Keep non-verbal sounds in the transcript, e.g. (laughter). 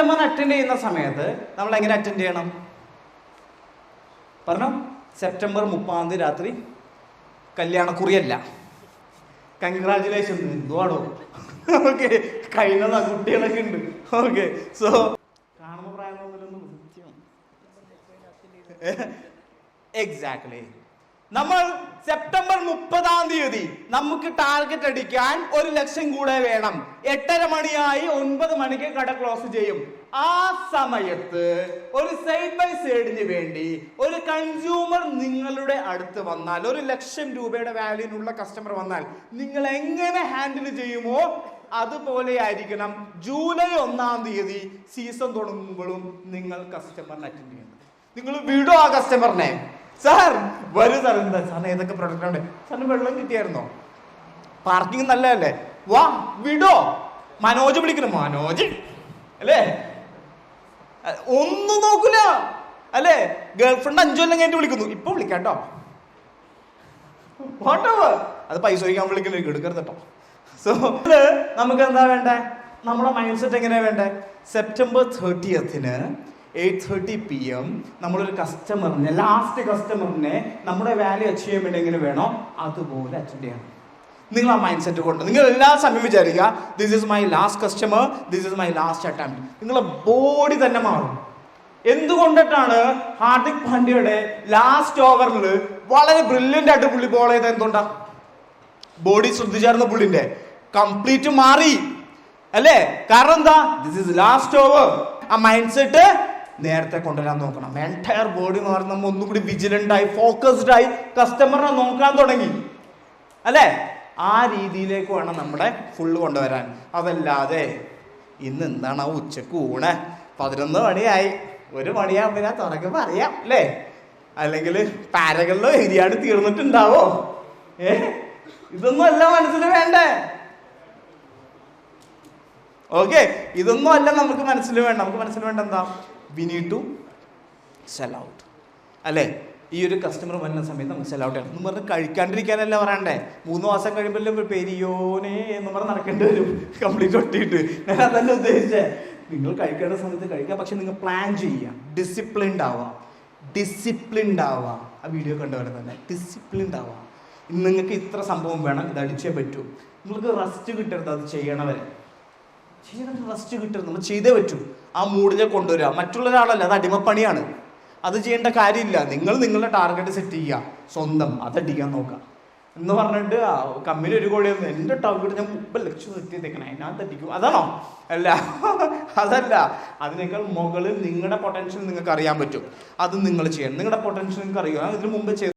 Customer attend ചെയ്യുന്ന സമയത്ത് നമ്മൾ എങ്ങനെ അറ്റൻഡ് ചെയ്യണം? പറഞ്ഞു സെപ്റ്റംബർ മുപ്പതാം തീയതി രാത്രി കല്യാണക്കുറിയല്ല. കൺഗ്രാചുലേഷൻ എന്തുവാണോ ഓക്കെ കഴിഞ്ഞതാ കുട്ടികളൊക്കെ ഉണ്ട്. ഓക്കെ സോ കാണുമ്പോൾ പ്രായം തോന്നില്ലൊന്നും എക്സാക്ട്ലി നമ്മൾ സെപ്റ്റംബർ മുപ്പതാം തീയതി നമുക്ക് ടാർഗറ്റ് അടിക്കാൻ ഒരു ലക്ഷം കൂടെ വേണം. എട്ടര മണിയായി ഒൻപത് മണിക്ക് കട ക്ലോസ് ചെയ്യും. ആ സമയത്ത് ഒരു സൈഡ് ബൈ സൈഡിന് വേണ്ടി ഒരു കൺസ്യൂമർ നിങ്ങളുടെ അടുത്ത് വന്നാൽ ഒരു ലക്ഷം രൂപയുടെ വാല്യൂനുള്ള കസ്റ്റമർ വന്നാൽ നിങ്ങൾ എങ്ങനെ ഹാൻഡിൽ ചെയ്യുമോ അതുപോലെ ആയിരിക്കണം ജൂലൈ ഒന്നാം തീയതി സീസൺ തുടങ്ങുമ്പോഴും നിങ്ങൾ കസ്റ്റമറിനെ അറ്റൻഡ് ചെയ്യുന്നത് നിങ്ങൾ വിടോ ആ കസ്റ്റമറിനെ സാർ വരൂ സാർ എന്താ? സാറിന് ഏതൊക്കെ ഉണ്ട്? സാറിന് വെള്ളം കിട്ടിയായിരുന്നോ? പാർക്കിംഗ് നല്ലതല്ലേ? വാ വിടോ. മനോജ് വിളിക്കണം മനോജ് അല്ലേ? ഒന്നും നോക്കൂല അല്ലേ? ഗേൾഫ്രണ്ട് അഞ്ചു കൊല്ലം കഴിഞ്ഞിട്ട് വിളിക്കുന്നു. ഇപ്പൊ വിളിക്കാട്ടോ. വാട്ടവർ അത് പൈസ ചോദിക്കാൻ വിളിക്കില്ല? എടുക്കരുത് കേട്ടോ സോ നമുക്ക് എന്താ വേണ്ടേ? നമ്മുടെ മൈൻഡ് സെറ്റ് എങ്ങനെയാ വേണ്ടേ? സെപ്റ്റംബർ തേർട്ടിയത്തിന് എയ്റ്റ് തേർട്ടി പി എം നമ്മളൊരു കസ്റ്റമറിനെ ലാസ്റ്റ് കസ്റ്റമറിനെ നമ്മുടെ വാല്യൂ അച്ചീവ് ചെയ്യാൻ വേണ്ടി എങ്ങനെ വേണോ അതുപോലെ അച്ചീവ് ചെയ്യണം. നിങ്ങൾ ആ മൈൻഡ് സെറ്റ് കൊണ്ട്. നിങ്ങൾ എല്ലാ സമയം വിചാരിക്കുക this is my last customer this is my last attempt നിങ്ങളെ ബോഡി തന്നെ മാറും. എന്തുകൊണ്ടിട്ടാണ് ഹാർദിക് പാണ്ഡ്യയുടെ ലാസ്റ്റ് ഓവറിൽ വളരെ ബ്രില്യന്റ് ആയിട്ട് പുള്ളി ബോൾ ചെയ്തത് എന്തുകൊണ്ടാ? ബോഡി ശ്രദ്ധിച്ചായിരുന്ന പുള്ളിന്റെ കംപ്ലീറ്റ് മാറി. അല്ലേ? കാരണം എന്താ? ദിസ് ഇസ് ലാസ്റ്റ് ഓവർ ആ മൈൻഡ് സെറ്റ് നേരത്തെ കൊണ്ടുവരാൻ നോക്കണം. എന്റയർ ബോഡി മാറി നമ്മൾ ഒന്നും കൂടി ഫോക്കസ്ഡ് ആയി കസ്റ്റമറിനെ നോക്കാൻ തുടങ്ങി. അല്ലേ? ആ രീതിയിലേക്ക് വേണം നമ്മുടെ ഫുള്ള് കൊണ്ടുവരാൻ. അതല്ലാതെ ഇന്ന് എന്താണ് ആ ഉച്ചയ്ക്ക് ഊണ്? പതിനൊന്ന് മണിയായി. ഒരു മണിയാകുമ്പോൾ ഞാൻ തുറക്കുമ്പോൾ അറിയാം അല്ലേ? അല്ലെങ്കിൽ പാരകളിലോ എരിയാട് തീർന്നിട്ടുണ്ടാവോ? ഏ? ഇതൊന്നും അല്ല മനസ്സിൽ വേണ്ടേ? ഓക്കെ ഇതൊന്നും അല്ല നമുക്ക് മനസ്സിൽ വേണ്ട. നമുക്ക് മനസ്സിൽ വേണ്ട എന്താ? We need to sell out അല്ലേ? ഈ ഒരു കസ്റ്റമർ വരുന്ന സമയത്ത് നമുക്ക് സെൽ ഔട്ട് ചെയ്യണം. എന്ന് പറഞ്ഞ് കഴിക്കാണ്ടിരിക്കാനല്ല പറയണ്ടേ. മൂന്ന് മാസം കഴിയുമ്പോൾ പെരിയോനെ എന്ന് പറഞ്ഞ് നടക്കേണ്ടി വരും. കംപ്ലീറ്റ് ഒട്ടിയിട്ട്. ഞാൻ അതല്ല ഉദ്ദേശിച്ചേ. നിങ്ങൾ കഴിക്കേണ്ട സമയത്ത് കഴിക്കുക. പക്ഷെ നിങ്ങൾ പ്ലാൻ ചെയ്യുക. ഡിസിപ്ലിൻഡ് ആവാം ഡിസിപ്ലിൻഡ് ആവാം ആ വീഡിയോ കണ്ടവരെ തന്നെ. ഡിസിപ്ലിൻഡ് ആവാം ഇന്ന് നിങ്ങൾക്ക് ഇത്ര സംഭവം വേണം. ഇത് അടിച്ചേ പറ്റൂ. നിങ്ങൾക്ക് റെസ്റ്റ് കിട്ടരുത്. അത് ചെയ്യണവരെ. ചെയ്യണ റെസ്റ്റ് കിട്ടരുത്. നമ്മൾ ചെയ്തേ പറ്റൂ. ആ മൂഡിനെ കൊണ്ടുവരിക. മറ്റുള്ള ഒരാളല്ല അത് അടിമപ്പണിയാണ്. അത് ചെയ്യേണ്ട കാര്യമില്ല. നിങ്ങൾ നിങ്ങളുടെ ടാർഗറ്റ് സെറ്റ് ചെയ്യുക. സ്വന്തം അതടിക്കാൻ നോക്കുക. എന്ന് പറഞ്ഞിട്ട് കമ്പനി ഒരു കോടി എന്റെ ടാർഗറ്റ് ഞാൻ മുപ്പത് ലക്ഷം സെറ്റ് ചെയ്തേക്കണം. അതിനകത്ത് അടിക്കും. അതാണോ? അല്ല. (laughs) അതല്ല. അതിനേക്കാൾ മുകളിൽ നിങ്ങളുടെ പൊട്ടൻഷ്യൽ നിങ്ങൾക്ക് അറിയാൻ പറ്റും. അത് നിങ്ങൾ ചെയ്യണം. നിങ്ങളുടെ പൊട്ടൻഷ്യൽ നിങ്ങൾക്ക് അറിയാം. ഇതിനു മുമ്പ് ചെയ്ത